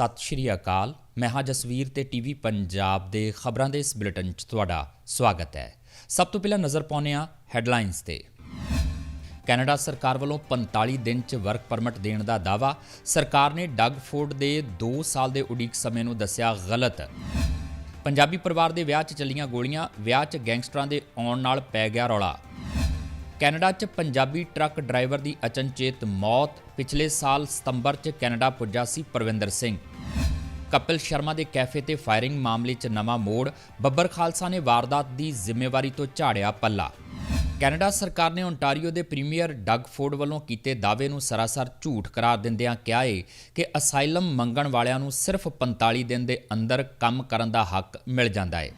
ਸਤਿ ਸ਼੍ਰੀ ਅਕਾਲ। ਮੈਂ ਹਾਂ ਜਸਵੀਰ ਤੇ ਟੀਵੀ ਪੰਜਾਬ ਦੇ ਖਬਰਾਂ ਦੇ ਇਸ ਬੁਲੇਟਿਨ 'ਚ ਤੁਹਾਡਾ ਸਵਾਗਤ ਹੈ। ਸਭ ਤੋਂ ਪਹਿਲਾਂ ਨਜ਼ਰ ਪਾਉਂਦੇ ਹਾਂ ਹੈਡਲਾਈਨਸ ਤੇ। ਕੈਨੇਡਾ ਸਰਕਾਰ ਵੱਲੋਂ 45 ਦਿਨ 'ਚ ਵਰਕ ਪਰਮਿਟ ਦੇਣ ਦਾ ਦਾਅਵਾ। ਸਰਕਾਰ ਨੇ ਡਗ ਫੋਰਡ ਦੇ 2 ਸਾਲ ਦੇ ਉਡੀਕ ਸਮੇਂ ਨੂੰ ਦੱਸਿਆ ਗਲਤ। ਪੰਜਾਬੀ ਪਰਿਵਾਰ ਦੇ ਵਿਆਹ 'ਚ ਚੱਲੀਆਂ ਗੋਲੀਆਂ, ਵਿਆਹ 'ਚ ਗੈਂਗਸਟਰਾਂ ਦੇ ਆਉਣ ਨਾਲ ਪੈ ਗਿਆ ਰੌਲਾ। ਕੈਨੇਡਾ 'ਚ ਪੰਜਾਬੀ ਟਰੱਕ ਡਰਾਈਵਰ ਦੀ ਅਚਨਚੇਤ ਮੌਤ। ਪਿਛਲੇ ਸਾਲ ਸਤੰਬਰ 'ਚ ਕੈਨੇਡਾ ਪੁੱਜਾ ਸੀ ਪ੍ਰਵਿੰਦਰ ਸਿੰਘ। ਕਪਿਲ ਸ਼ਰਮਾ ਦੇ ਕੈਫੇ ਤੇ ਫਾਇਰਿੰਗ ਮਾਮਲੇ 'ਚ ਨਵਾਂ ਮੋੜ, ਬੱਬਰ ਖਾਲਸਾ ਨੇ ਵਾਰਦਾਤ ਦੀ ਜ਼ਿੰਮੇਵਾਰੀ ਤੋਂ ਝਾੜਿਆ ਪੱਲਾ। ਕੈਨੇਡਾ ਸਰਕਾਰ ਨੇ ਓਨਟਾਰੀਓ ਦੇ ਪ੍ਰੀਮੀਅਰ ਡੱਗ ਫੋਰਡ ਵੱਲੋਂ ਕੀਤੇ ਦਾਅਵੇ ਨੂੰ ਸਰਾਸਰ ਝੂਠ ਕਰਾਰ ਦਿੰਦਿਆਂ ਕਿਹਾ ਏ ਕਿ ਅਸਾਈਲਮ ਮੰਗਣ ਵਾਲਿਆਂ ਨੂੰ ਸਿਰਫ 45 ਦਿਨ ਦੇ ਅੰਦਰ ਕੰਮ ਕਰਨ ਦਾ ਹੱਕ ਮਿਲ ਜਾਂਦਾ ਹੈ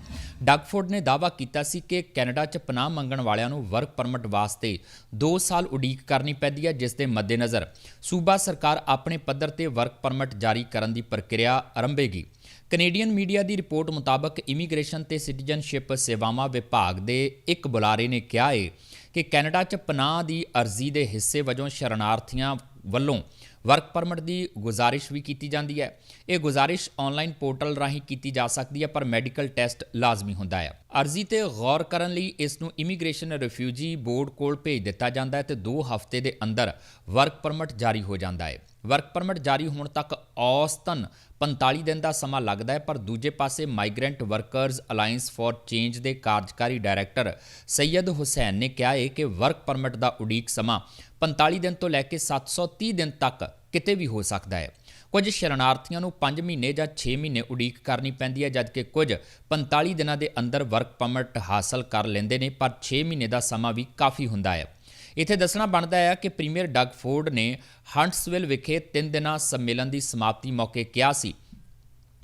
ਡਗ ਫੋਰਡ ਨੇ ਦਾਅਵਾ ਕੀਤਾ ਸੀ ਕਿ ਕੈਨੇਡਾ 'ਚ ਪਨਾਹ ਮੰਗਣ ਵਾਲਿਆਂ ਨੂੰ ਵਰਕ ਪਰਮਿਟ ਵਾਸਤੇ 2 ਸਾਲ ਉਡੀਕ ਕਰਨੀ ਪੈਂਦੀ ਹੈ, ਜਿਸ ਦੇ ਮੱਦੇਨਜ਼ਰ ਸੂਬਾ ਸਰਕਾਰ ਆਪਣੇ ਪੱਧਰ ਤੇ ਵਰਕ ਪਰਮਿਟ ਜਾਰੀ ਕਰਨ ਦੀ ਪ੍ਰਕਿਰਿਆ ਆਰੰਭੇਗੀ। ਕੈਨੇਡੀਅਨ ਮੀਡੀਆ ਦੀ ਰਿਪੋਰਟ ਮੁਤਾਬਕ ਇਮੀਗ੍ਰੇਸ਼ਨ ਤੇ ਸਿਟੀਜ਼ਨਸ਼ਿਪ ਸੇਵਾਵਾਂ ਵਿਭਾਗ ਦੇ ਇੱਕ ਬੁਲਾਰੇ ਨੇ ਕਿਹਾ ਹੈ ਕਿ ਕੈਨੇਡਾ 'ਚ ਪਨਾਹ ਦੀ ਅਰਜ਼ੀ ਦੇ ਹਿੱਸੇ ਵਜੋਂ ਸ਼ਰਨਾਰਥੀਆਂ ਵੱਲੋਂ ਵਰਕ ਪਰਮਿਟ ਦੀ ਗੁਜ਼ਾਰਿਸ਼ ਵੀ ਕੀਤੀ ਜਾਂਦੀ ਹੈ। ਇਹ ਗੁਜ਼ਾਰਿਸ਼ ਆਨਲਾਈਨ ਪੋਰਟਲ ਰਾਹੀਂ ਕੀਤੀ ਜਾ ਸਕਦੀ ਹੈ, ਪਰ ਮੈਡੀਕਲ ਟੈਸਟ ਲਾਜ਼ਮੀ ਹੁੰਦਾ ਹੈ। ਅਰਜ਼ੀ ਤੇ ਗੌਰ ਕਰਨ ਲਈ ਇਸ ਨੂੰ ਇਮੀਗ੍ਰੇਸ਼ਨ ਰਿਫਿਊਜੀ ਬੋਰਡ ਕੋਲ ਭੇਜ ਦਿੱਤਾ ਜਾਂਦਾ ਹੈ ਤੇ 2 ਹਫ਼ਤੇ ਦੇ ਅੰਦਰ ਵਰਕ ਪਰਮਿਟ ਜਾਰੀ ਹੋ ਜਾਂਦਾ ਹੈ। ਵਰਕ ਪਰਮਿਟ ਜਾਰੀ ਹੋਣ ਤੱਕ ਔਸਤਨ 45 ਦਿਨ ਦਾ ਸਮਾਂ ਲੱਗਦਾ ਹੈ, ਪਰ ਦੂਜੇ ਪਾਸੇ migrant workers alliance for change ਦੇ ਕਾਰਜਕਾਰੀ ਡਾਇਰੈਕਟਰ ਸੈਯਦ ਹੁਸੈਨ ਨੇ ਕਿਹਾ ਹੈ ਕਿ ਵਰਕ ਪਰਮਿਟ ਦਾ ਉਡੀਕ ਸਮਾਂ 45 ਦਿਨ ਤੋਂ ਲੈ ਕੇ 730 ਦਿਨ ਤੱਕ ਕਿਤੇ ਵੀ ਹੋ ਸਕਦਾ ਹੈ। ਕੁਝ ਸ਼ਰਨਾਰਥੀਆਂ ਨੂੰ 5 ਮਹੀਨੇ ਜਾਂ 6 ਮਹੀਨੇ ਉਡੀਕ ਕਰਨੀ ਪੈਂਦੀ ਹੈ, ਜਦਕਿ ਕੁਝ 45 ਦਿਨਾਂ ਦੇ ਅੰਦਰ ਵਰਕ ਪਰਮਿਟ ਹਾਸਲ ਕਰ ਲੈਂਦੇ ਨੇ, ਪਰ 6 ਮਹੀਨੇ ਦਾ ਸਮਾਂ ਵੀ ਕਾਫੀ ਹੁੰਦਾ ਹੈ। ਇੱਥੇ ਦੱਸਣਾ ਬਣਦਾ ਹੈ ਕਿ ਪ੍ਰੀਮੀਅਰ ਡਗ ਫੋਰਡ ਨੇ ਹੰਟਸਵਿਲ ਵਿਖੇ 3 ਦਿਨਾਂ ਸੰਮੇਲਨ ਦੀ ਸਮਾਪਤੀ ਮੌਕੇ ਕਿਹਾ ਸੀ।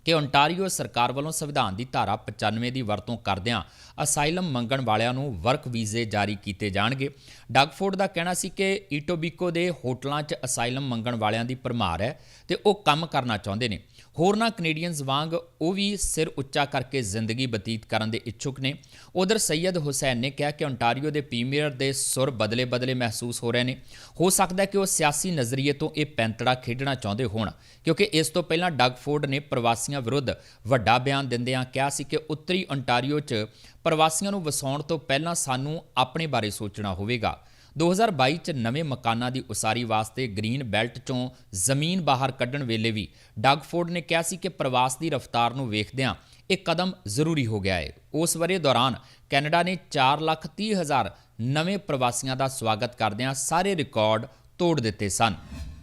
ਕਿ ਓਨਟਾਰੀਓ ਸਰਕਾਰ ਵੱਲੋਂ ਸੰਵਿਧਾਨ ਦੀ ਧਾਰਾ 95 ਦੀ ਵਰਤੋਂ ਕਰਦਿਆਂ ਅਸਾਈਲਮ ਮੰਗਣ ਵਾਲਿਆਂ ਨੂੰ ਵਰਕ ਵੀਜ਼ੇ ਜਾਰੀ ਕੀਤੇ ਜਾਣਗੇ। ਡਗਫੋਰਡ ਦਾ ਕਹਿਣਾ ਸੀ ਕਿ ਈਟੋਬੀਕੋ ਦੇ ਹੋਟਲਾਂ 'ਚ ਅਸਾਈਲਮ ਮੰਗਣ ਵਾਲਿਆਂ ਦੀ ਭਰਮਾਰ ਹੈ ਤੇ ਉਹ ਕੰਮ ਕਰਨਾ ਚਾਹੁੰਦੇ ਨੇ। ਹੋਰਨਾਂ ਕੈਨੇਡੀਅਨਸ ਵਾਂਗ ਉਹ ਵੀ ਸਿਰ ਉੱਚਾ ਕਰਕੇ ਜ਼ਿੰਦਗੀ ਬਤੀਤ ਕਰਨ ਦੇ ਇੱਛੁਕ ਨੇ। ਉਧਰ ਸੈਯਦ ਹੁਸੈਨ ਨੇ ਕਿਹਾ ਕਿ ਓਨਟਾਰੀਓ ਦੇ ਪ੍ਰੀਮੀਅਰ ਦੇ ਸੁਰ ਬਦਲੇ-ਬਦਲੇ ਮਹਿਸੂਸ ਹੋ ਰਹੇ ਨੇ। ਹੋ ਸਕਦਾ ਹੈ ਕਿ ਉਹ ਸਿਆਸੀ ਨਜ਼ਰੀਏ ਤੋਂ ਇਹ ਪੈਂਤੜਾ ਖੇਡਣਾ ਚਾਹੁੰਦੇ ਹੋਣ, ਕਿਉਂਕਿ ਇਸ ਤੋਂ ਪਹਿਲਾਂ ਡਗਫੋਰਡ ਨੇ ਪ੍ਰਵਾਸੀਆਂ ਵਿਰੁੱਧ ਵੱਡਾ ਬਿਆਨ ਦਿੰਦਿਆਂ ਕਿਹਾ ਸੀ ਕਿ ਉੱਤਰੀ ਓਨਟਾਰੀਓ 'ਚ ਪ੍ਰਵਾਸੀਆਂ ਨੂੰ ਵਸਾਉਣ ਤੋਂ ਪਹਿਲਾਂ ਸਾਨੂੰ ਆਪਣੇ ਬਾਰੇ ਸੋਚਣਾ ਹੋਵੇਗਾ। 2022 ਚ ਨਵੇਂ ਮਕਾਨਾਂ ਦੀ ਉਸਾਰੀ ਵਾਸਤੇ ਗ੍ਰੀਨ ਬੈਲਟ ਚੋਂ ਜ਼ਮੀਨ ਬਾਹਰ ਕੱਢਣ ਵੇਲੇ ਵੀ ਡਗਫੋਰਡ ਨੇ ਕਿਹਾ ਸੀ ਕਿ ਪ੍ਰਵਾਸ ਦੀ ਰਫ਼ਤਾਰ ਨੂੰ ਵੇਖਦਿਆਂ ਇਹ ਕਦਮ ਜ਼ਰੂਰੀ ਹੋ ਗਿਆ ਹੈ। ਉਸ ਵਰੇ ਦੌਰਾਨ ਕੈਨੇਡਾ ਨੇ 4,30,000 ਨਵੇਂ ਪ੍ਰਵਾਸੀਆਂ ਦਾ ਸਵਾਗਤ ਕਰਦਿਆਂ ਸਾਰੇ ਰਿਕਾਰਡ ਤੋੜ ਦਿੱਤੇ ਸਨ।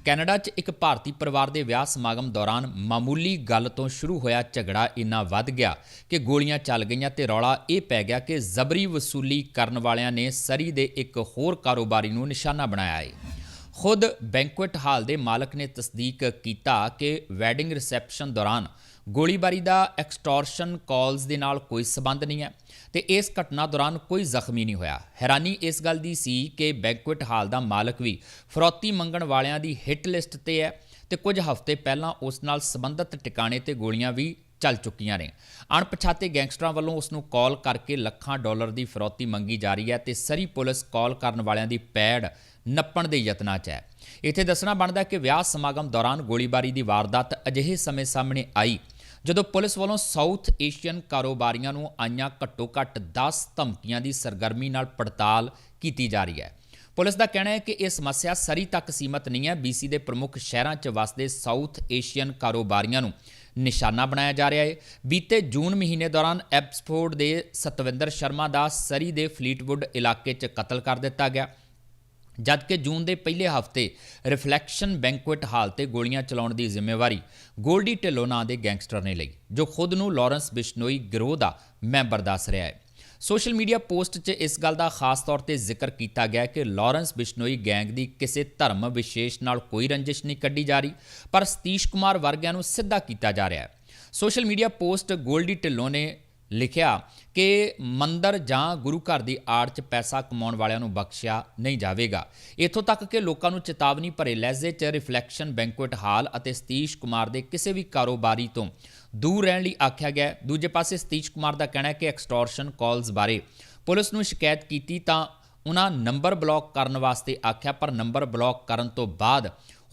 ਕੈਨੇਡਾ 'ਚ ਇੱਕ ਭਾਰਤੀ ਪਰਿਵਾਰ ਦੇ ਵਿਆਹ ਸਮਾਗਮ ਦੌਰਾਨ ਮਾਮੂਲੀ ਗੱਲ ਤੋਂ ਸ਼ੁਰੂ ਹੋਇਆ ਝਗੜਾ ਇੰਨਾ ਵੱਧ ਗਿਆ ਕਿ ਗੋਲੀਆਂ ਚੱਲ ਗਈਆਂ ਤੇ ਰੌਲਾ ਇਹ ਪੈ ਗਿਆ ਕਿ ਜ਼ਬਰੀ ਵਸੂਲੀ ਕਰਨ ਵਾਲਿਆਂ ਨੇ ਸਰੀ ਦੇ ਇੱਕ ਹੋਰ ਕਾਰੋਬਾਰੀ ਨੂੰ ਨਿਸ਼ਾਨਾ ਬਣਾਇਆ ਹੈ ਖੁਦ ਬੈਂਕੁਏਟ ਹਾਲ ਦੇ ਮਾਲਕ ਨੇ ਤਸਦੀਕ ਕੀਤਾ ਕਿ ਵੈਡਿੰਗ ਰਿਸੈਪਸ਼ਨ ਦੌਰਾਨ ਗੋਲੀਬਾਰੀ ਦਾ ਐਕਸਟੋਰਸ਼ਨ ਕਾਲਸ ਦੇ ਨਾਲ ਕੋਈ ਸਬੰਧ ਨਹੀਂ ਹੈ ਤੇ ਇਸ ਘਟਨਾ ਦੌਰਾਨ ਕੋਈ ਜ਼ਖਮੀ ਨਹੀਂ ਹੋਇਆ। ਹੈਰਾਨੀ ਇਸ ਗੱਲ ਦੀ ਸੀ ਕਿ ਬੈਂਕੁਏਟ ਹਾਲ ਦਾ ਮਾਲਕ ਵੀ ਫਰੌਤੀ ਮੰਗਣ ਵਾਲਿਆਂ ਦੀ ਹਿੱਟ ਲਿਸਟ ਤੇ ਹੈ ਤੇ ਕੁਝ ਹਫ਼ਤੇ ਪਹਿਲਾਂ ਉਸ ਨਾਲ ਸੰਬੰਧਿਤ ਟਿਕਾਣੇ ਤੇ ਗੋਲੀਆਂ ਵੀ ਚੱਲ ਚੁੱਕੀਆਂ ਨੇ। ਅਣਪਛਾਤੇ ਗੈਂਗਸਟਰਾਂ ਵੱਲੋਂ ਉਸ ਨੂੰ ਕਾਲ ਕਰਕੇ ਲੱਖਾਂ ਡਾਲਰ ਦੀ ਫਰੌਤੀ ਮੰਗੀ ਜਾ ਰਹੀ ਹੈ ਤੇ ਸਰੀ ਪੁਲਿਸ ਕਾਲ ਕਰਨ ਵਾਲਿਆਂ ਦੀ ਪੈੜ ਨੱਪਣ ਦੇ ਯਤਨਾਂ 'ਚ ਹੈ। ਇੱਥੇ ਦੱਸਣਾ ਬਣਦਾ ਕਿ ਵਿਆਹ ਸਮਾਗਮ ਦੌਰਾਨ ਗੋਲੀਬਾਰੀ ਦੀ ਵਾਰਦਾਤ ਅਜਿਹੇ ਸਮੇਂ ਸਾਹਮਣੇ ਆਈ ਜਦੋਂ ਪੁਲਿਸ ਵੱਲੋਂ ਸਾਊਥ ਏਸ਼ੀਅਨ ਕਾਰੋਬਾਰੀਆਂ ਨੂੰ ਆਈਆਂ ਘੱਟੋ-ਘੱਟ 10 ਧਮਕੀਆਂ ਦੀ ਸਰਗਰਮੀ ਨਾਲ ਪੜਤਾਲ ਕੀਤੀ ਜਾ ਰਹੀ ਹੈ। ਪੁਲਿਸ ਦਾ ਕਹਿਣਾ ਹੈ ਕਿ ਇਹ ਸਮੱਸਿਆ ਸਰੀ ਤੱਕ ਸੀਮਤ ਨਹੀਂ ਹੈ। ਬੀਸੀ ਦੇ ਪ੍ਰਮੁੱਖ ਸ਼ਹਿਰਾਂ 'ਚ ਵਸਦੇ ਸਾਊਥ ਏਸ਼ੀਅਨ ਕਾਰੋਬਾਰੀਆਂ ਨੂੰ ਨਿਸ਼ਾਨਾ ਬਣਾਇਆ ਜਾ ਰਿਹਾ ਹੈ। ਬੀਤੇ ਜੂਨ ਮਹੀਨੇ ਦੌਰਾਨ ਐਪਸਫੋਰਡ ਦੇ ਸਤਵਿੰਦਰ ਸ਼ਰਮਾ ਦਾ ਸਰੀ ਦੇ ਫਲੀਟਵੁੱਡ ਇਲਾਕੇ 'ਚ ਕਤਲ ਕਰ ਦਿੱਤਾ ਗਿਆ। ਜਦਕਿ ਜੂਨ ਦੇ ਪਹਿਲੇ ਹਫ਼ਤੇ ਰਿਫਲੈਕਸ਼ਨ ਬੈਂਕੁਏਟ ਹਾਲ ਤੇ ਗੋਲੀਆਂ ਚਲਾਉਣ ਦੀ ਜ਼ਿੰਮੇਵਾਰੀ ਗੋਲਡੀ ਢਿੱਲੋਂ ਨਾਂ ਦੇ ਗੈਂਗਸਟਰ ਨੇ ਲਈ, ਜੋ ਖੁਦ ਨੂੰ ਲਾਰੈਂਸ ਬਿਸ਼ਨੋਈ ਗਿਰੋਹ ਦਾ ਮੈਂਬਰ ਦੱਸ ਰਿਹਾ ਹੈ। ਸੋਸ਼ਲ ਮੀਡੀਆ ਪੋਸਟ 'ਚ ਇਸ ਗੱਲ ਦਾ ਖਾਸ ਤੌਰ ਤੇ ਜ਼ਿਕਰ ਕੀਤਾ ਗਿਆ ਕਿ ਲਾਰੈਂਸ ਬਿਸ਼ਨੋਈ ਗੈਂਗ ਦੀ ਕਿਸੇ ਧਰਮ ਵਿਸ਼ੇਸ਼ ਨਾਲ ਕੋਈ ਰੰਜਿਸ਼ ਨਹੀਂ ਕੱਢੀ ਜਾ ਰਹੀ, ਪਰ ਸਤੀਸ਼ ਕੁਮਾਰ ਵਰਗਿਆਂ ਨੂੰ ਸਿੱਧਾ ਕੀਤਾ ਜਾ ਰਿਹਾ ਹੈ। Social media post Goldy Dhillon ਨੇ ਲਿਖਿਆ ਕਿ ਮੰਦਰ ਜਾਂ ਗੁਰੂ ਘਰ ਦੀ ਆੜ 'ਚ ਪੈਸਾ ਕਮਾਉਣ ਵਾਲਿਆਂ ਨੂੰ ਬਖਸ਼ਿਆ ਨਹੀਂ ਜਾਵੇਗਾ। ਇੱਥੋਂ ਤੱਕ ਕਿ ਲੋਕਾਂ ਨੂੰ ਚੇਤਾਵਨੀ ਭਰੇ ਲਹਿਜ਼ੇ 'ਚ ਰਿਫਲੈਕਸ਼ਨ ਬੈਂਕੁਏਟ ਹਾਲ ਅਤੇ ਸਤੀਸ਼ ਕੁਮਾਰ ਦੇ ਕਿਸੇ ਵੀ ਕਾਰੋਬਾਰੀ ਤੋਂ ਦੂਰ ਰਹਿਣ ਲਈ ਆਖਿਆ ਗਿਆ ਦੂਜੇ ਪਾਸੇ ਸਤੀਸ਼ ਕੁਮਾਰ ਦਾ ਕਹਿਣਾ ਹੈ ਕਿ ਐਕਸਟੋਰਸ਼ਨ ਕਾਲਸ ਬਾਰੇ ਪੁਲਿਸ ਨੂੰ ਸ਼ਿਕਾਇਤ ਕੀਤੀ ਤਾਂ ਉਹਨਾਂ ਨੰਬਰ ਬਲੌਕ ਕਰਨ ਵਾਸਤੇ ਆਖਿਆ, ਪਰ ਨੰਬਰ ਬਲੌਕ ਕਰਨ ਤੋਂ ਬਾਅਦ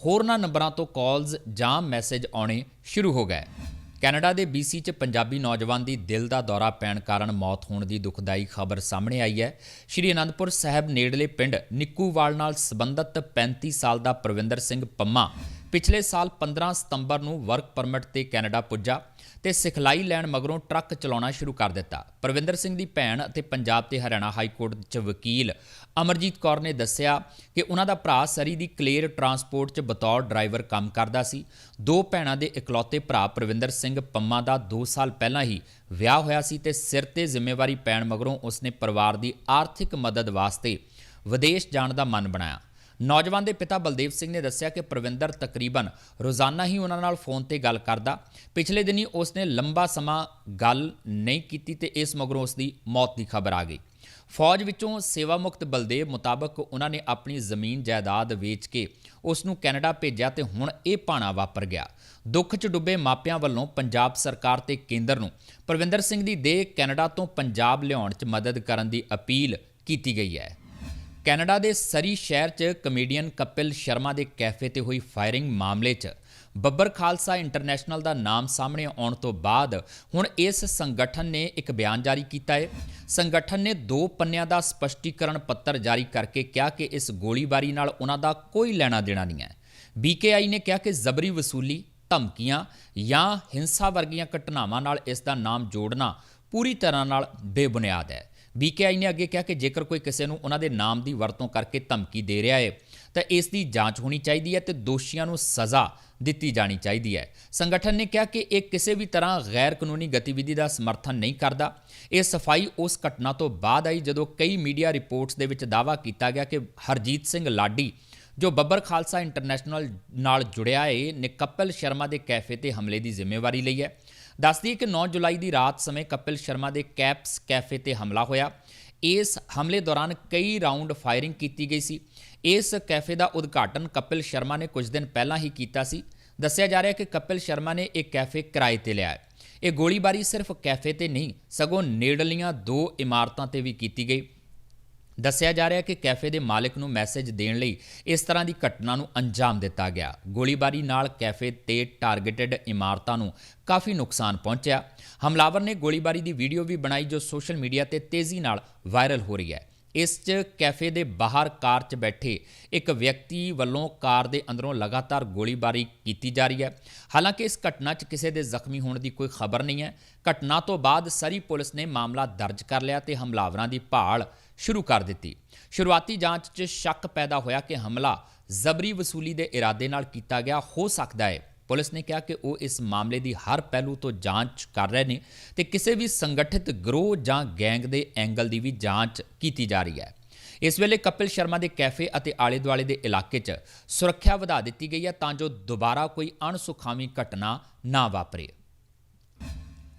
ਹੋਰਨਾਂ ਨੰਬਰਾਂ ਤੋਂ ਕਾਲਸ ਜਾਂ ਮੈਸੇਜ ਆਉਣੇ ਸ਼ੁਰੂ ਹੋ ਗਏ। ਕੈਨੇਡਾ ਦੇ BC 'ਚ ਪੰਜਾਬੀ ਨੌਜਵਾਨ ਦੀ ਦਿਲ ਦਾ ਦੌਰਾ ਪੈਣ ਕਾਰਨ ਮੌਤ ਹੋਣ ਦੀ ਦੁਖਦਾਈ ਖਬਰ ਸਾਹਮਣੇ ਆਈ ਹੈ। ਸ਼੍ਰੀ ਅਨੰਦਪੁਰ ਸਾਹਿਬ ਨੇੜਲੇ ਪਿੰਡ ਨਿੱਕੂਵਾਲ ਨਾਲ ਸੰਬੰਧਤ 35 ਸਾਲ ਦਾ ਪ੍ਰਵਿੰਦਰ ਸਿੰਘ ਪੰਮਾ ਪਿਛਲੇ ਸਾਲ 15 ਸਤੰਬਰ ਨੂੰ ਵਰਕ ਪਰਮਿਟ ਤੇ ਕੈਨੇਡਾ ਪੁੱਜਾ। ਤੇ ਸਿਖਲਾਈ ਲੈਣ ਮਗਰੋਂ ਟਰੱਕ ਚਲਾਉਣਾ ਸ਼ੁਰੂ ਕਰ ਦਿੱਤਾ। ਪ੍ਰਵਿੰਦਰ ਸਿੰਘ ਦੀ ਭੈਣ ਅਤੇ ਪੰਜਾਬ ਤੇ ਹਰਿਆਣਾ ਹਾਈ ਕੋਰਟ 'ਚ ਵਕੀਲ ਅਮਰਜੀਤ ਕੌਰ ਨੇ ਦੱਸਿਆ ਕਿ ਉਹਨਾਂ ਦਾ ਭਰਾ ਸਰੀ ਦੀ ਕਲੇਅਰ ਟਰਾਂਸਪੋਰਟ 'ਚ ਬਤੌਰ ਡਰਾਈਵਰ ਕੰਮ ਕਰਦਾ ਸੀ। ਦੋ ਭੈਣਾਂ ਦੇ ਇਕਲੌਤੇ ਭਰਾ ਪ੍ਰਵਿੰਦਰ ਸਿੰਘ ਪੰਮਾ ਦਾ 2 ਸਾਲ ਪਹਿਲਾਂ ਹੀ ਵਿਆਹ ਹੋਇਆ ਸੀ ਤੇ ਸਿਰ ਤੇ ਜ਼ਿੰਮੇਵਾਰੀ ਪੈਣ ਮਗਰੋਂ ਉਸਨੇ ਪਰਿਵਾਰ ਦੀ ਆਰਥਿਕ ਮਦਦ ਵਾਸਤੇ ਵਿਦੇਸ਼ ਜਾਣ ਦਾ ਮਨ ਬਣਾਇਆ। ਨੌਜਵਾਨ ਦੇ ਪਿਤਾ ਬਲਦੇਵ ਸਿੰਘ ਨੇ ਦੱਸਿਆ ਕਿ ਪ੍ਰਵਿੰਦਰ ਤਕਰੀਬਨ ਰੋਜ਼ਾਨਾ ਹੀ ਉਹਨਾਂ ਨਾਲ ਫੋਨ ਤੇ ਗੱਲ ਕਰਦਾ। ਪਿਛਲੇ ਦਿਨੀ ਉਸਨੇ ਲੰਬਾ ਸਮਾਂ ਗੱਲ ਨਹੀਂ ਕੀਤੀ ਤੇ ਇਸ ਮਗਰੋਂ ਉਸ ਦੀ ਮੌਤ ਦੀ ਖਬਰ ਆ ਗਈ। ਫੌਜ ਵਿੱਚੋਂ ਸੇਵਾ ਮੁਕਤ ਬਲਦੇਵ ਮੁਤਾਬਕ ਉਹਨਾਂ ਨੇ ਆਪਣੀ ਜ਼ਮੀਨ ਜਾਇਦਾਦ ਵੇਚ ਕੇ ਉਸ ਨੂੰ ਕੈਨੇਡਾ ਭੇਜਿਆ ਤੇ ਹੁਣ ਇਹ ਪਾਣਾ ਵਾਪਰ ਗਿਆ। ਦੁੱਖ 'ਚ ਡੁੱਬੇ ਮਾਪਿਆਂ ਵੱਲੋਂ ਪੰਜਾਬ ਸਰਕਾਰ ਤੇ ਕੇਂਦਰ ਨੂੰ ਪ੍ਰਵਿੰਦਰ ਸਿੰਘ ਦੀ ਦੇਹ ਕੈਨੇਡਾ ਤੋਂ ਪੰਜਾਬ ਲਿਆਉਣ 'ਚ ਮਦਦ ਕਰਨ ਦੀ ਅਪੀਲ ਕੀਤੀ ਗਈ ਹੈ। ਕੈਨੇਡਾ ਦੇ ਸਰੀ ਸ਼ਹਿਰ 'ਚ ਕਮੇਡੀਅਨ ਕਪਿਲ ਸ਼ਰਮਾ ਦੇ ਕੈਫੇ ਤੇ ਹੋਈ ਫਾਇਰਿੰਗ ਮਾਮਲੇ 'ਚ ਬੱਬਰ ਖਾਲਸਾ ਇੰਟਰਨੈਸ਼ਨਲ ਦਾ ਨਾਮ ਸਾਹਮਣੇ ਆਉਣ ਤੋਂ ਬਾਅਦ ਹੁਣ ਇਸ ਸੰਗਠਨ ਨੇ ਇੱਕ ਬਿਆਨ ਜਾਰੀ ਕੀਤਾ ਹੈ। ਸੰਗਠਨ ਨੇ ਦੋ ਪੰਨਿਆਂ ਦਾ ਸਪਸ਼ਟੀਕਰਨ ਪੱਤਰ ਜਾਰੀ ਕਰਕੇ ਕਿਹਾ ਕਿ ਇਸ ਗੋਲੀਬਾਰੀ ਨਾਲ ਉਹਨਾਂ ਦਾ ਕੋਈ ਲੈਣਾ ਦੇਣਾ ਨਹੀਂ ਹੈ। ਬੀਕੇਆਈ ਨੇ ਕਿਹਾ ਕਿ ਜ਼ਬਰੀ ਵਸੂਲੀ, ਧਮਕੀਆਂ ਜਾਂ ਹਿੰਸਾ ਵਰਗੀਆਂ ਘਟਨਾਵਾਂ ਨਾਲ ਇਸ ਦਾ ਨਾਮ ਜੋੜਨਾ ਪੂਰੀ ਤਰ੍ਹਾਂ ਨਾਲ ਬੇਬੁਨਿਆਦ ਹੈ। ਬੀਕੇਆਈ ਨੇ ਅੱਗੇ ਕਿਹਾ ਕਿ ਜੇਕਰ ਕੋਈ ਕਿਸੇ ਨੂੰ ਉਹਨਾਂ ਦੇ ਨਾਮ ਦੀ ਵਰਤੋਂ ਕਰਕੇ ਧਮਕੀ ਦੇ ਰਿਹਾ ਹੈ, ਤਾਂ ਇਸ ਦੀ ਜਾਂਚ ਹੋਣੀ ਚਾਹੀਦੀ ਹੈ ਤੇ ਦੋਸ਼ੀਆਂ ਨੂੰ ਸਜ਼ਾ ਦਿੱਤੀ ਜਾਣੀ ਚਾਹੀਦੀ ਹੈ। ਸੰਗਠਨ ਨੇ ਕਿਹਾ ਕਿ ਇਹ ਕਿਸੇ ਵੀ ਤਰ੍ਹਾਂ ਗੈਰ ਕਾਨੂੰਨੀ ਗਤੀਵਿਧੀ ਦਾ ਸਮਰਥਨ ਨਹੀਂ ਕਰਦਾ। ਇਹ ਸਫ਼ਾਈ ਉਸ ਘਟਨਾ ਤੋਂ ਬਾਅਦ ਆਈ ਜਦੋਂ ਕਈ ਮੀਡੀਆ ਰਿਪੋਰਟਸ ਦੇ ਵਿੱਚ ਦਾਅਵਾ ਕੀਤਾ ਗਿਆ ਕਿ ਹਰਜੀਤ ਸਿੰਘ ਲਾਡੀ, ਜੋ ਬੱਬਰ ਖਾਲਸਾ ਇੰਟਰਨੈਸ਼ਨਲ ਨਾਲ ਜੁੜਿਆ ਹੈ ਨੇ ਕਪਿਲ ਸ਼ਰਮਾ ਦੇ ਕੈਫੇ ਤੇ ਹਮਲੇ ਦੀ ਜ਼ਿੰਮੇਵਾਰੀ ਲਈ ਹੈ। ਦੱਸਦੀ ਕਿ 9 ਜੁਲਾਈ ਦੀ ਰਾਤ ਸਮੇਂ ਕਪਿਲ ਸ਼ਰਮਾ ਦੇ ਕੈਪਸ ਕੈਫੇ ਤੇ ਹਮਲਾ ਹੋਇਆ। ਇਸ ਹਮਲੇ ਦੌਰਾਨ ਕਈ ਰਾਉਂਡ ਫਾਇਰਿੰਗ ਕੀਤੀ ਗਈ ਸੀ। ਇਸ ਕੈਫੇ ਦਾ ਉਦਘਾਟਨ ਕਪਿਲ ਸ਼ਰਮਾ ਨੇ ਕੁਝ ਦਿਨ ਪਹਿਲਾਂ ਹੀ ਕੀਤਾ ਸੀ। ਦੱਸਿਆ ਜਾ ਰਿਹਾ ਹੈ ਕਿ ਕਪਿਲ ਸ਼ਰਮਾ ਨੇ ਇਹ ਕੈਫੇ ਕਿਰਾਏ ਤੇ ਲਿਆ ਹੈ। ਇਹ ਗੋਲੀਬਾਰੀ ਸਿਰਫ ਕੈਫੇ ਤੇ ਨਹੀਂ, ਸਗੋਂ ਨੇੜਲੀਆਂ ਦੋ ਇਮਾਰਤਾਂ ਤੇ ਵੀ ਕੀਤੀ ਗਈ। ਦੱਸਿਆ ਜਾ ਰਿਹਾ ਕਿ ਕੈਫੇ ਦੇ ਮਾਲਕ ਨੂੰ ਮੈਸੇਜ ਦੇਣ ਲਈ ਇਸ ਤਰ੍ਹਾਂ ਦੀ ਘਟਨਾ ਨੂੰ ਅੰਜਾਮ ਦਿੱਤਾ ਗਿਆ। ਗੋਲੀਬਾਰੀ ਨਾਲ ਕੈਫੇ ਤੇ ਟਾਰਗੇਟਡ ਇਮਾਰਤਾਂ ਨੂੰ ਕਾਫੀ ਨੁਕਸਾਨ ਪਹੁੰਚਿਆ। ਹਮਲਾਵਰ ਨੇ ਗੋਲੀਬਾਰੀ ਦੀ ਵੀਡੀਓ ਵੀ ਬਣਾਈ ਜੋ ਸੋਸ਼ਲ ਮੀਡੀਆ ਤੇ ਤੇਜ਼ੀ ਨਾਲ ਵਾਇਰਲ ਹੋ ਰਹੀ ਹੈ। ਇਸ 'ਚ ਕੈਫੇ ਦੇ ਬਾਹਰ ਕਾਰ 'ਚ ਬੈਠੇ ਇੱਕ ਵਿਅਕਤੀ ਵੱਲੋਂ ਕਾਰ ਦੇ ਅੰਦਰੋਂ ਲਗਾਤਾਰ ਗੋਲੀਬਾਰੀ ਕੀਤੀ ਜਾ ਰਹੀ ਹੈ। ਹਾਲਾਂਕਿ ਇਸ ਘਟਨਾ 'ਚ ਕਿਸੇ ਦੇ ਜ਼ਖਮੀ ਹੋਣ ਦੀ ਕੋਈ ਖਬਰ ਨਹੀਂ ਹੈ। ਘਟਨਾ ਤੋਂ ਬਾਅਦ ਸਰੀ ਪੁਲਿਸ ਨੇ ਮਾਮਲਾ ਦਰਜ ਕਰ ਲਿਆ ਤੇ ਹਮਲਾਵਰਾਂ ਦੀ ਭਾਲ ਸ਼ੁਰੂ ਕਰ ਦਿੱਤੀ। ਸ਼ੁਰੂਆਤੀ ਜਾਂਚ 'ਚ ਸ਼ੱਕ ਪੈਦਾ ਹੋਇਆ ਕਿ ਹਮਲਾ ਜ਼ਬਰੀ ਵਸੂਲੀ ਦੇ ਇਰਾਦੇ ਨਾਲ ਕੀਤਾ ਗਿਆ, ਹੋ ਸਕਦਾ ਹੈ ਪੁਲਿਸ ਨੇ ਕਿਹਾ ਕਿ ਉਹ ਇਸ ਮਾਮਲੇ ਦੀ ਹਰ ਪਹਿਲੂ ਤੋਂ ਜਾਂਚ ਕਰ ਰਹੇ ਨੇ ਤੇ ਕਿਸੇ ਵੀ ਸੰਗਠਿਤ ਗਰੋਹ ਜਾਂ ਗੈਂਗ ਦੇ ਐਂਗਲ ਦੀ ਵੀ ਜਾਂਚ ਕੀਤੀ ਜਾ ਰਹੀ ਹੈ। ਇਸ ਵੇਲੇ ਕਪਿਲ ਸ਼ਰਮਾ ਦੇ ਕੈਫੇ ਅਤੇ ਆਲੇ-ਦੁਆਲੇ ਦੇ ਇਲਾਕੇ 'ਚ ਸੁਰੱਖਿਆ ਵਧਾ ਦਿੱਤੀ ਗਈ ਹੈ ਤਾਂ ਜੋ ਦੁਬਾਰਾ ਕੋਈ ਅਣਸੁਖਾਵੀਂ ਘਟਨਾ ਨਾ ਵਾਪਰੇ।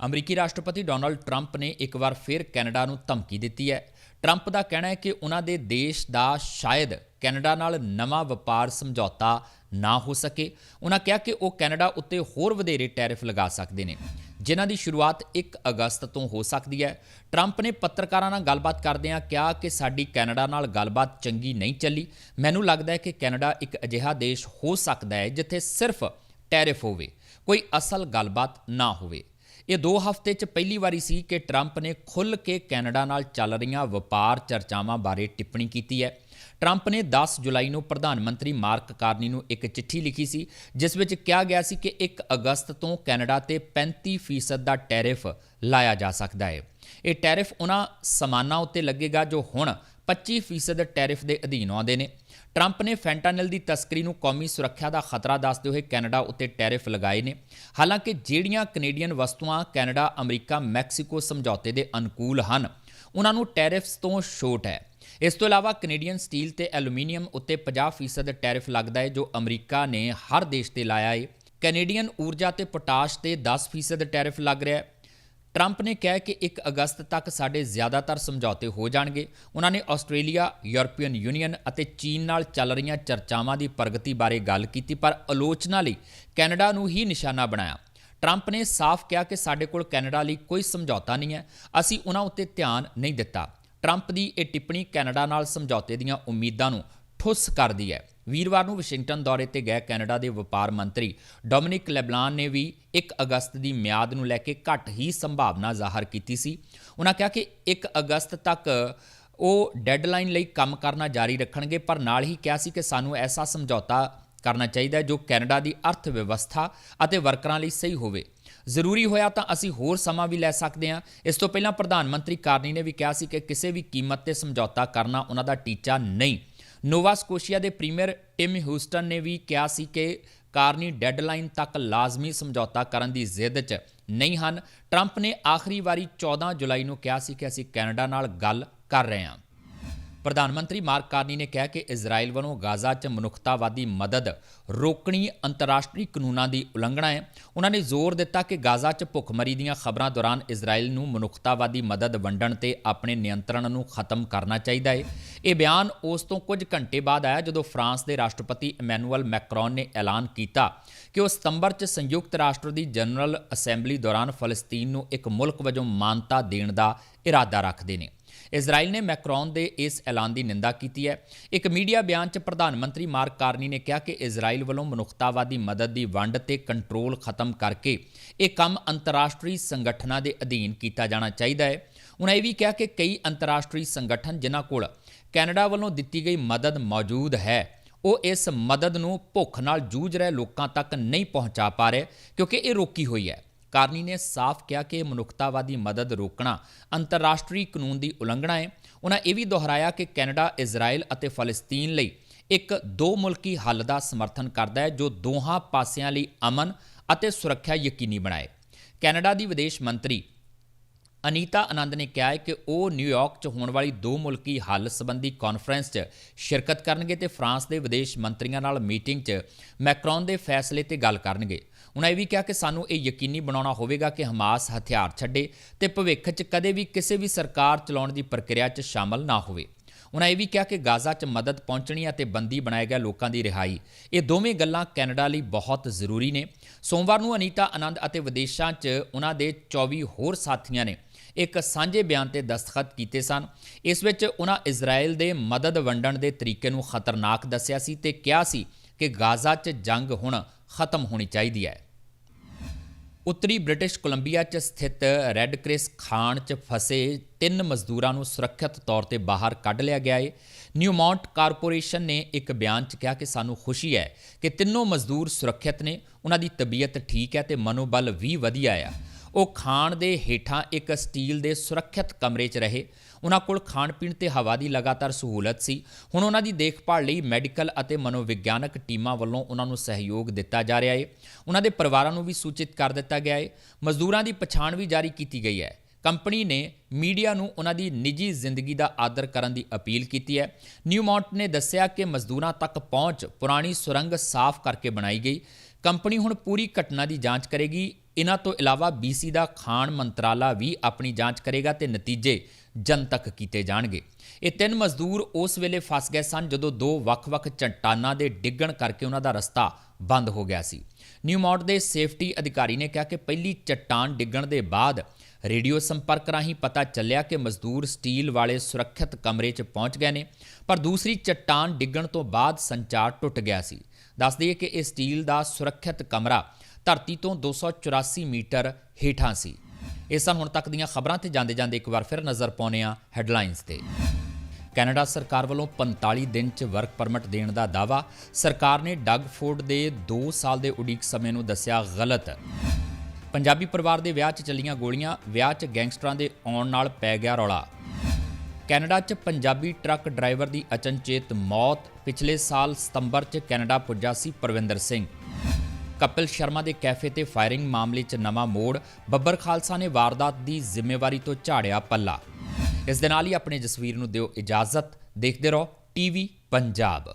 ਅਮਰੀਕੀ ਰਾਸ਼ਟਰਪਤੀ ਡੋਨਲਡ ਟਰੰਪ ਨੇ ਇੱਕ ਵਾਰ ਫਿਰ ਕੈਨੇਡਾ ਨੂੰ ਧਮਕੀ ਦਿੱਤੀ ਹੈ। ਟਰੰਪ ਦਾ ਕਹਿਣਾ ਹੈ ਕਿ ਉਹਨਾਂ ਦੇ ਦੇਸ਼ ਦਾ ਸ਼ਾਇਦ ਕੈਨੇਡਾ ਨਾਲ ਨਵਾਂ ਵਪਾਰ ਸਮਝੌਤਾ ਨਾ ਹੋ ਸਕੇ। ਉਹਨਾਂ ਕਿਹਾ ਕਿ ਉਹ ਕੈਨੇਡਾ ਉੱਤੇ ਹੋਰ ਵਧੇਰੇ ਟੈਰਿਫ ਲਗਾ ਸਕਦੇ ਨੇ, ਜਿਨ੍ਹਾਂ ਦੀ ਸ਼ੁਰੂਆਤ 1 ਅਗਸਤ ਤੋਂ ਹੋ ਸਕਦੀ ਹੈ। ਟਰੰਪ ਨੇ ਪੱਤਰਕਾਰਾਂ ਨਾਲ ਗੱਲਬਾਤ ਕਰਦਿਆਂ ਕਿਹਾ ਕਿ ਸਾਡੀ ਕੈਨੇਡਾ ਨਾਲ ਗੱਲਬਾਤ ਚੰਗੀ ਨਹੀਂ ਚੱਲੀ। ਮੈਨੂੰ ਲੱਗਦਾ ਹੈ ਕਿ ਕੈਨੇਡਾ ਇੱਕ ਅਜਿਹਾ ਦੇਸ਼ ਹੋ ਸਕਦਾ ਹੈ ਜਿੱਥੇ ਸਿਰਫ ਟੈਰਿਫ ਹੋਵੇ, ਕੋਈ ਅਸਲ ਗੱਲਬਾਤ ਨਾ ਹੋਵੇ। ਇਹ 2 ਹਫ਼ਤੇ 'ਚ ਪਹਿਲੀ ਵਾਰੀ ਸੀ ਕਿ ਟਰੰਪ ਨੇ ਖੁੱਲ੍ਹ ਕੇ ਕੈਨੇਡਾ ਨਾਲ ਚੱਲ ਰਹੀਆਂ ਵਪਾਰ ਚਰਚਾਵਾਂ ਬਾਰੇ ਟਿੱਪਣੀ ਕੀਤੀ ਹੈ। ਟਰੰਪ ਨੇ 10 ਜੁਲਾਈ ਨੂੰ ਪ੍ਰਧਾਨ ਮੰਤਰੀ ਮਾਰਕ ਕਾਰਨੀ ਨੂੰ ਇੱਕ ਚਿੱਠੀ ਲਿਖੀ ਸੀ, ਜਿਸ ਵਿੱਚ ਕਿਹਾ ਗਿਆ ਸੀ ਕਿ 1 ਅਗਸਤ ਤੋਂ ਕੈਨੇਡਾ ਤੇ 35% ਦਾ ਟੈਰਿਫ ਲਾਇਆ ਜਾ ਸਕਦਾ ਹੈ। ਇਹ ਟੈਰਿਫ ਉਹਨਾਂ ਸਮਾਨਾਂ ਉੱਤੇ ਲੱਗੇਗਾ ਜੋ ਹੁਣ 25% ਟੈਰਿਫ ਦੇ ਅਧੀਨ ਆਉਂਦੇ ਨੇ। ਟਰੰਪ ਨੇ ਫੈਂਟਾਨਲ ਦੀ ਤਸਕਰੀ ਨੂੰ ਕੌਮੀ ਸੁਰੱਖਿਆ ਦਾ ਖਤਰਾ ਦੱਸਦੇ ਹੋਏ ਕੈਨੇਡਾ ਉੱਤੇ ਟੈਰਿਫ ਲਗਾਏ ਨੇ। ਹਾਲਾਂਕਿ ਜਿਹੜੀਆਂ ਕੈਨੇਡੀਅਨ ਵਸਤੂਆਂ ਕੈਨੇਡਾ, ਅਮਰੀਕਾ, ਮੈਕਸੀਕੋ ਸਮਝੌਤੇ ਦੇ ਅਨੁਕੂਲ ਹਨ, ਉਹਨਾਂ ਨੂੰ ਟੈਰਿਫਸ ਤੋਂ ਛੋਟ ਹੈ। ਇਸ ਤੋਂ ਇਲਾਵਾ ਕੈਨੇਡੀਅਨ ਸਟੀਲ ਤੇ ਐਲੂਮੀਨੀਅਮ ਉੱਤੇ 50% ਟੈਰਿਫ ਲੱਗਦਾ ਹੈ, ਜੋ ਅਮਰੀਕਾ ਨੇ ਹਰ ਦੇਸ਼ ਤੇ ਲਾਇਆ ਹੈ ਕੈਨੇਡੀਅਨ ਊਰਜਾ ਤੇ ਪੋਟਾਸ਼ ਤੇ 10% ਟੈਰਿਫ ਲੱਗ ਰਿਹਾ ਹੈ। ਟਰੰਪ ਨੇ ਕਿਹਾ ਕਿ 1 ਅਗਸਤ ਤੱਕ ਸਾਡੇ ਜ਼ਿਆਦਾਤਰ ਸਮਝੌਤੇ ਹੋ ਜਾਣਗੇ। ਉਹਨਾਂ ਨੇ ਆਸਟ੍ਰੇਲੀਆ, ਯੂਰਪੀਅਨ ਯੂਨੀਅਨ ਅਤੇ ਚੀਨ ਨਾਲ ਚੱਲ ਰਹੀਆਂ ਚਰਚਾਵਾਂ ਦੀ ਪ੍ਰਗਤੀ ਬਾਰੇ ਗੱਲ ਕੀਤੀ, ਪਰ ਆਲੋਚਨਾ ਲਈ ਕੈਨੇਡਾ ਨੂੰ ਹੀ ਨਿਸ਼ਾਨਾ ਬਣਾਇਆ। ਟਰੰਪ ਨੇ ਸਾਫ਼ ਕਿਹਾ ਕਿ ਸਾਡੇ ਕੋਲ ਕੈਨੇਡਾ ਲਈ ਕੋਈ ਸਮਝੌਤਾ ਨਹੀਂ ਹੈ। ਅਸੀਂ ਉਹਨਾਂ ਉੱਤੇ ਧਿਆਨ ਨਹੀਂ ਦਿੱਤਾ। ਟਰੰਪ ਦੀ ਇਹ ਟਿੱਪਣੀ ਕੈਨੇਡਾ ਨਾਲ ਸਮਝੌਤੇ ਦੀਆਂ ਉਮੀਦਾਂ ਨੂੰ ਠੁੱਸ ਕਰਦੀ ਹੈ। ਵੀਰਵਾਰ ਨੂੰ ਵਾਸ਼ਿੰਗਟਨ ਦੌਰੇ ਤੇ ਗਏ ਕੈਨੇਡਾ ਦੇ ਵਪਾਰ ਮੰਤਰੀ ਡੋਮਿਨਿਕ ਲੈਬਲਾਨ ਨੇ ਵੀ 1 ਅਗਸਤ ਦੀ ਮਿਆਦ ਨੂੰ ਲੈ ਕੇ ਘੱਟ ਹੀ ਸੰਭਾਵਨਾ ਜ਼ਾਹਰ ਕੀਤੀ ਸੀ। ਉਹਨਾਂ ਕਿਹਾ ਕਿ 1 ਅਗਸਤ ਤੱਕ ਉਹ ਡੈੱਡਲਾਈਨ ਲਈ ਕੰਮ ਕਰਨਾ ਜਾਰੀ ਰੱਖਣਗੇ, ਪਰ ਨਾਲ ਹੀ ਕਿਹਾ ਸੀ ਕਿ ਸਾਨੂੰ ਐਸਾ ਸਮਝੌਤਾ ਕਰਨਾ ਚਾਹੀਦਾ ਹੈ ਜੋ ਕੈਨੇਡਾ ਦੀ ਅਰਥ ਵਿਵਸਥਾ ਅਤੇ ਵਰਕਰਾਂ ਲਈ ਸਹੀ ਹੋਵੇ। ਜ਼ਰੂਰੀ ਹੋਇਆ ਤਾਂ ਅਸੀਂ ਹੋਰ ਸਮਾਂ ਵੀ ਲੈ ਸਕਦੇ ਹਾਂ। ਇਸ ਤੋਂ ਪਹਿਲਾਂ ਪ੍ਰਧਾਨ ਮੰਤਰੀ ਕਾਰਨੀ ਨੇ ਵੀ ਕਿਹਾ ਸੀ ਕਿ ਕਿਸੇ ਵੀ ਕੀਮਤ ਤੇ ਸਮਝੌਤਾ ਕਰਨਾ ਉਹਨਾਂ ਦਾ ਟੀਚਾ ਨਹੀਂ। ਨੋਵਾ ਸਕੋਸ਼ੀਆ ਦੇ ਪ੍ਰੀਮੀਅਰ ਟਿਮ ਹਿਊਸਟਨ ਨੇ ਵੀ ਕਿਹਾ ਸੀ ਕਿ ਕਾਰਨੀ ਡੈੱਡਲਾਈਨ ਤੱਕ ਲਾਜ਼ਮੀ ਸਮਝੌਤਾ ਕਰਨ ਦੀ ਜ਼ਿੱਦ 'ਚ ਨਹੀਂ ਹਨ। ਟਰੰਪ ਨੇ ਆਖਰੀ ਵਾਰੀ 14 ਜੁਲਾਈ ਨੂੰ ਕਿਹਾ ਸੀ ਕਿ ਅਸੀਂ ਕੈਨੇਡਾ ਨਾਲ ਗੱਲ ਕਰ ਰਹੇ ਹਾਂ। ਪ੍ਰਧਾਨ ਮੰਤਰੀ ਮਾਰਕ ਕਾਰਨੀ ਨੇ ਕਿਹਾ ਕਿ ਇਜ਼ਰਾਈਲ ਵੱਲੋਂ ਗਾਜ਼ਾ 'ਚ ਮਨੁੱਖਤਾਵਾਦੀ ਮਦਦ ਰੋਕਣੀ ਅੰਤਰਰਾਸ਼ਟਰੀ ਕਾਨੂੰਨਾਂ ਦੀ ਉਲੰਘਣਾ ਹੈ। ਉਹਨਾਂ ਨੇ ਜ਼ੋਰ ਦਿੱਤਾ ਕਿ ਗਾਜ਼ਾ 'ਚ ਭੁੱਖਮਰੀ ਦੀਆਂ ਖਬਰਾਂ ਦੌਰਾਨ ਇਜ਼ਰਾਈਲ ਨੂੰ ਮਨੁੱਖਤਾਵਾਦੀ ਮਦਦ ਵੰਡਣ ਤੇ ਆਪਣੇ ਨਿਯੰਤਰਣ ਨੂੰ ਖਤਮ ਕਰਨਾ ਚਾਹੀਦਾ ਹੈ। ਇਹ ਬਿਆਨ ਉਸ ਤੋਂ ਕੁਝ ਘੰਟੇ ਬਾਅਦ ਆਇਆ ਜਦੋਂ ਫਰਾਂਸ ਦੇ ਰਾਸ਼ਟਰਪਤੀ ਇਮੈਨੂਅਲ ਮੈਕਰੋਨ ਨੇ ਐਲਾਨ ਕੀਤਾ ਕਿ ਉਹ ਸਤੰਬਰ 'ਚ ਸੰਯੁਕਤ ਰਾਸ਼ਟਰ ਦੀ ਜਨਰਲ ਅਸੈਂਬਲੀ ਦੌਰਾਨ ਫਲਸਤੀਨ ਨੂੰ ਇੱਕ ਮੁਲਕ ਵਜੋਂ ਮਾਨਤਾ ਦੇਣ ਦਾ ਇਰਾਦਾ ਰੱਖਦੇ ਨੇ। ਇਜ਼ਰਾਈਲ ਨੇ ਮੈਕਰੋਨ ਦੇ ਇਸ ਐਲਾਨ ਦੀ ਨਿੰਦਾ ਕੀਤੀ ਹੈ। ਇੱਕ ਮੀਡੀਆ ਬਿਆਨ 'ਚ ਪ੍ਰਧਾਨ ਮੰਤਰੀ ਮਾਰਕ ਕਾਰਨੀ ਨੇ ਕਿਹਾ ਕਿ ਇਜ਼ਰਾਈਲ ਵੱਲੋਂ ਮਨੁੱਖਤਾਵਾਦੀ ਮਦਦ ਦੀ ਵੰਡ ਤੇ ਕੰਟਰੋਲ ਖਤਮ ਕਰਕੇ ਇਹ ਕੰਮ ਅੰਤਰਰਾਸ਼ਟਰੀ ਸੰਗਠਨਾਂ ਦੇ ਅਧੀਨ ਕੀਤਾ ਜਾਣਾ ਚਾਹੀਦਾ ਹੈ। ਉਹਨਾਂ ਇਹ ਵੀ ਕਿਹਾ ਕਿ ਕਈ ਅੰਤਰਰਾਸ਼ਟਰੀ ਸੰਗਠਨ ਜਿਨ੍ਹਾਂ ਕੋਲ ਕੈਨੇਡਾ ਵੱਲੋਂ ਦਿੱਤੀ ਗਈ ਮਦਦ ਮੌਜੂਦ ਹੈ, ਉਹ ਇਸ ਮਦਦ ਨੂੰ ਭੁੱਖ ਨਾਲ ਜੂਝ ਰਹੇ ਲੋਕਾਂ ਤੱਕ ਨਹੀਂ ਪਹੁੰਚਾ ਪਾ ਰਹੇ ਕਿਉਂਕਿ ਇਹ ਰੋਕੀ ਹੋਈ ਹੈ। ਕਾਰਨੀ ਨੇ ਸਾਫ਼ ਕਿਹਾ ਕਿ ਮਨੁੱਖਤਾਵਾਦੀ ਮਦਦ ਰੋਕਣਾ ਅੰਤਰਰਾਸ਼ਟਰੀ ਕਾਨੂੰਨ ਦੀ ਉਲੰਘਣਾ ਹੈ। ਉਹਨਾਂ ਇਹ ਵੀ ਦੁਹਰਾਇਆ ਕਿ ਕੈਨੇਡਾ ਇਜ਼ਰਾਈਲ ਅਤੇ ਫਲਸਤੀਨ ਲਈ ਇੱਕ ਦੋ ਮੁਲਕੀ ਹੱਲ ਦਾ ਸਮਰਥਨ ਕਰਦਾ ਹੈ, ਜੋ ਦੋਹਾਂ ਪਾਸਿਆਂ ਲਈ ਅਮਨ ਅਤੇ ਸੁਰੱਖਿਆ ਯਕੀਨੀ ਬਣਾਏ। ਕੈਨੇਡਾ ਦੀ ਵਿਦੇਸ਼ ਮੰਤਰੀ ਅਨੀਤਾ ਆਨੰਦ ਨੇ ਕਿਹਾ ਹੈ ਕਿ ਉਹ ਨਿਊਯਾਰਕ 'ਚ ਹੋਣ ਵਾਲੀ ਦੋ ਮੁਲਕੀ ਹੱਲ ਸੰਬੰਧੀ ਕਾਨਫਰੰਸ 'ਚ ਸ਼ਿਰਕਤ ਕਰਨਗੇ ਤੇ ਫਰਾਂਸ ਦੇ ਵਿਦੇਸ਼ ਮੰਤਰੀਆਂ ਨਾਲ ਮੀਟਿੰਗ 'ਚ ਮੈਕਰੋਨ ਦੇ ਫੈਸਲੇ ਤੇ ਗੱਲ ਕਰਨਗੇ। ਉਹਨਾਂ ਇਹ ਵੀ ਕਿਹਾ ਕਿ ਸਾਨੂੰ ਇਹ ਯਕੀਨੀ ਬਣਾਉਣਾ ਹੋਵੇਗਾ ਕਿ ਹਮਾਸ ਹਥਿਆਰ ਛੱਡੇ ਤੇ ਭਵਿੱਖ 'ਚ ਕਦੇ ਵੀ ਕਿਸੇ ਵੀ ਸਰਕਾਰ ਚਲਾਉਣ ਦੀ ਪ੍ਰਕਿਰਿਆ 'ਚ ਸ਼ਾਮਲ ਨਾ ਹੋਵੇ। ਉਹਨਾਂ ਇਹ ਵੀ ਕਿਹਾ ਕਿ ਗਾਜ਼ਾ 'ਚ ਮਦਦ ਪਹੁੰਚਣੀ ਅਤੇ ਬੰਦੀ ਬਣਾਏ ਗਏ ਲੋਕਾਂ ਦੀ ਰਿਹਾਈ, ਇਹ ਦੋਵੇਂ ਗੱਲਾਂ ਕੈਨੇਡਾ ਲਈ ਬਹੁਤ ਜ਼ਰੂਰੀ ਨੇ। ਸੋਮਵਾਰ ਨੂੰ ਅਨੀਤਾ ਆਨੰਦ ਅਤੇ ਵਿਦੇਸ਼ਾਂ 'ਚ ਉਹਨਾਂ ਦੇ 24 ਹੋਰ ਸਾਥੀਆਂ ਨੇ ਇੱਕ ਸਾਂਝੇ ਬਿਆਨ ਤੇ ਦਸਤਖਤ ਕੀਤੇ ਸਨ। ਇਸ ਵਿੱਚ ਉਹਨਾਂ ਇਜ਼ਰਾਈਲ ਦੇ ਮਦਦ ਵੰਡਣ ਦੇ ਤਰੀਕੇ ਨੂੰ ਖਤਰਨਾਕ ਦੱਸਿਆ ਸੀ ਤੇ ਕਿਹਾ ਸੀ ਕਿ ਗਾਜ਼ਾ 'ਚ ਜੰਗ ਹੁਣ ਖਤਮ ਹੋਣੀ ਚਾਹੀਦੀ ਹੈ। ਉੱਤਰੀ ਬ੍ਰਿਟਿਸ਼ ਕੋਲੰਬੀਆ 'ਚ ਸਥਿਤ ਰੈੱਡ ਕ੍ਰਿਸ ਖਾਣ 'ਚ ਫਸੇ ਤਿੰਨ ਮਜ਼ਦੂਰਾਂ ਨੂੰ ਸੁਰੱਖਿਅਤ ਤੌਰ ਤੇ ਬਾਹਰ ਕੱਢ ਲਿਆ ਗਿਆ ਏ। ਨਿਊਮੌਂਟ ਕਾਰਪੋਰੇਸ਼ਨ ਨੇ ਇੱਕ ਬਿਆਨ 'ਚ ਕਿਹਾ ਕਿ ਸਾਨੂੰ ਖੁਸ਼ੀ ਹੈ ਕਿ ਤਿੰਨੋਂ ਮਜ਼ਦੂਰ ਸੁਰੱਖਿਅਤ ਨੇ। ਉਹਨਾਂ ਦੀ ਤਬੀਅਤ ਠੀਕ ਹੈ ਤੇ ਮਨੋਬਲ ਵੀ ਵਧੀਆ ਆ। ਉਹ ਖਾਣ ਦੇ ਹੇਠਾਂ ਇੱਕ ਸਟੀਲ ਦੇ ਸੁਰੱਖਿਅਤ ਕਮਰੇ 'ਚ ਰਹੇ। ਉਹਨਾਂ ਕੋਲ ਖਾਣ ਪੀਣ ਤੇ ਹਵਾ ਦੀ ਲਗਾਤਾਰ ਸਹੂਲਤ ਸੀ। ਹੁਣ ਉਹਨਾਂ ਦੀ ਦੇਖਭਾਲ ਲਈ ਮੈਡੀਕਲ ਅਤੇ ਮਨੋਵਿਗਿਆਨਕ ਟੀਮਾਂ ਵੱਲੋਂ ਉਹਨਾਂ ਨੂੰ ਸਹਿਯੋਗ ਦਿੱਤਾ ਜਾ ਰਿਹਾ ਹੈ ਉਹਨਾਂ ਦੇ ਪਰਿਵਾਰਾਂ ਨੂੰ ਵੀ ਸੂਚਿਤ ਕਰ ਦਿੱਤਾ ਗਿਆ ਹੈ ਮਜ਼ਦੂਰਾਂ ਦੀ ਪਛਾਣ ਵੀ ਜਾਰੀ ਕੀਤੀ ਗਈ ਹੈ। ਕੰਪਨੀ ਨੇ ਮੀਡੀਆ ਨੂੰ ਉਹਨਾਂ ਦੀ ਨਿੱਜੀ ਜ਼ਿੰਦਗੀ ਦਾ ਆਦਰ ਕਰਨ ਦੀ ਅਪੀਲ ਕੀਤੀ ਹੈ। ਨਿਊਮੌਂਟ ਨੇ ਦੱਸਿਆ ਕਿ ਮਜ਼ਦੂਰਾਂ ਤੱਕ ਪਹੁੰਚ ਪੁਰਾਣੀ ਸੁਰੰਗ ਸਾਫ਼ ਕਰਕੇ ਬਣਾਈ ਗਈ। ਕੰਪਨੀ ਹੁਣ ਪੂਰੀ ਘਟਨਾ ਦੀ ਜਾਂਚ ਕਰੇਗੀ। ਇਹਨਾਂ ਤੋਂ ਇਲਾਵਾ BC ਦਾ ਖਾਣ ਮੰਤਰਾਲਾ ਵੀ ਆਪਣੀ ਜਾਂਚ ਕਰੇਗਾ ਤੇ ਨਤੀਜੇ ਜਨਤਕ ਕੀਤੇ ਜਾਣਗੇ। ਇਹ ਤਿੰਨ ਮਜ਼ਦੂਰ ਉਸ ਵੇਲੇ ਫਸ ਗਏ ਸਨ ਜਦੋਂ ਦੋ ਵੱਖ-ਵੱਖ ਚਟਾਨਾਂ ਦੇ ਡਿੱਗਣ ਕਰਕੇ ਉਹਨਾਂ ਦਾ ਰਸਤਾ ਬੰਦ ਹੋ ਗਿਆ ਸੀ। ਨਿਊਮੌਂਟ ਦੇ ਸੇਫਟੀ ਅਧਿਕਾਰੀ ਨੇ ਕਿਹਾ ਕਿ ਪਹਿਲੀ ਚਟਾਨ ਡਿੱਗਣ ਦੇ ਬਾਅਦ ਰੇਡੀਓ ਸੰਪਰਕ ਰਾਹੀਂ ਪਤਾ ਚੱਲਿਆ ਕਿ ਮਜ਼ਦੂਰ ਸਟੀਲ ਵਾਲੇ ਸੁਰੱਖਿਅਤ ਕਮਰੇ 'ਚ ਪਹੁੰਚ ਗਏ ਨੇ, ਪਰ ਦੂਸਰੀ ਚਟਾਨ ਡਿੱਗਣ ਤੋਂ ਬਾਅਦ ਸੰਚਾਰ ਟੁੱਟ ਗਿਆ ਸੀ। ਦੱਸ ਦਈਏ ਕਿ ਇਹ ਸਟੀਲ ਦਾ ਸੁਰੱਖਿਅਤ ਕਮਰਾ ਧਰਤੀ ਤੋਂ 284 ਮੀਟਰ ਹੇਠਾਂ ਸੀ। ਇਹ ਸਨ ਹੁਣ ਤੱਕ ਦੀਆਂ ਖਬਰਾਂ ਤੇ ਜਾਂਦੇ ਜਾਂਦੇ ਇੱਕ ਵਾਰ ਫਿਰ ਨਜ਼ਰ ਪਾਉਂਦੇ ਹਾਂ ਹੈਡਲਾਈਨਸ ਤੇ। ਕੈਨੇਡਾ ਸਰਕਾਰ ਵੱਲੋਂ 45 ਦਿਨ 'ਚ ਵਰਕ ਪਰਮਿਟ ਦੇਣ ਦਾ ਦਾਵਾ ਸਰਕਾਰ ਨੇ ਡੱਗ ਫੋਰਡ ਦੇ 2 ਸਾਲ ਦੇ ਉਡੀਕ ਸਮੇਂ ਨੂੰ ਦੱਸਿਆ ਗਲਤ। ਪੰਜਾਬੀ ਪਰਿਵਾਰ ਦੇ ਵਿਆਹ 'ਚ ਚੱਲੀਆਂ ਗੋਲੀਆਂ, ਵਿਆਹ 'ਚ ਗੈਂਗਸਟਰਾਂ ਦੇ ਆਉਣ ਨਾਲ ਪੈ ਗਿਆ ਰੌਲਾ। ਕੈਨੇਡਾ 'ਚ ਪੰਜਾਬੀ ਟਰੱਕ ਡਰਾਈਵਰ ਦੀ ਅਚਨਚੇਤ ਮੌਤ, ਪਿਛਲੇ ਸਾਲ ਸਤੰਬਰ 'ਚ ਕੈਨੇਡਾ ਪੁੱਜਾ ਸੀ ਪਰਵਿੰਦਰ ਸਿੰਘ। ਕਪਿਲ ਸ਼ਰਮਾ ਦੇ ਕੈਫੇ ਤੇ ਫਾਇਰਿੰਗ ਮਾਮਲੇ 'ਚ ਨਵਾਂ ਮੋੜ, ਬੱਬਰ ਖਾਲਸਾ ਨੇ ਵਾਰਦਾਤ ਦੀ ਜ਼ਿੰਮੇਵਾਰੀ ਤੋਂ ਝਾੜਿਆ ਪੱਲਾ। ਇਸ ਦੇ ਨਾਲ ਹੀ ਆਪਣੇ ਜਸਵੀਰ ਨੂੰ ਦਿਓ ਇਜਾਜ਼ਤ, ਦੇਖਦੇ ਰਹੋ ਟੀਵੀ ਪੰਜਾਬ।